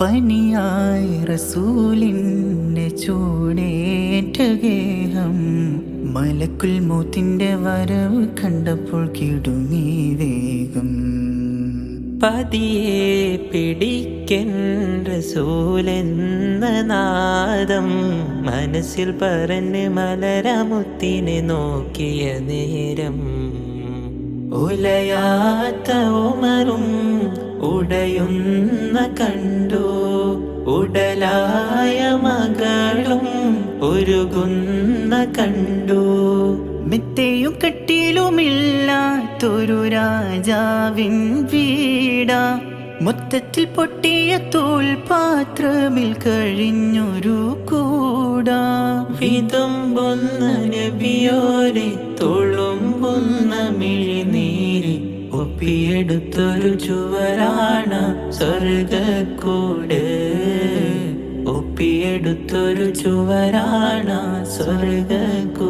പനിയായി റസൂലിന്റെ ചൂടേറ്റ ഗേഹം മലക്കുൽ മൂത്തിന്റെ വരവ് കണ്ടപ്പോൾ കിടുങ്ങി വേഗം. പതിയെ പിടിക്കൻ റസൂലെന്ന നാദം മനസ്സിൽ പറഞ്ഞ് മലരമുത്തിനെ നോക്കിയ നേരം. ഉലയാത്ത ഉടയുന്ന കണ്ടു. ഉടലായ മകളും ഒരുകുന്ന കണ്ടു. മെത്തയും കട്ടിലുമില്ലാത്തൊരു രാജാവിൻ വീട. മൊത്തത്തിൽ പൊട്ടിയ തോൽപാത്രമിൽ കഴിഞ്ഞൊരു കൂടാ. വിതുമ്പുന്ന നബിയോരെ തൊളുമ്പൊന്ന മിഴിനീര് ഒപ്പിയെടുത്തൊരു ചുവരാണ് സ്വർഗക്കൂട് ഒപ്പിയെടുത്തൊരു ചുവരാണ് സ്വർഗക്കൂട്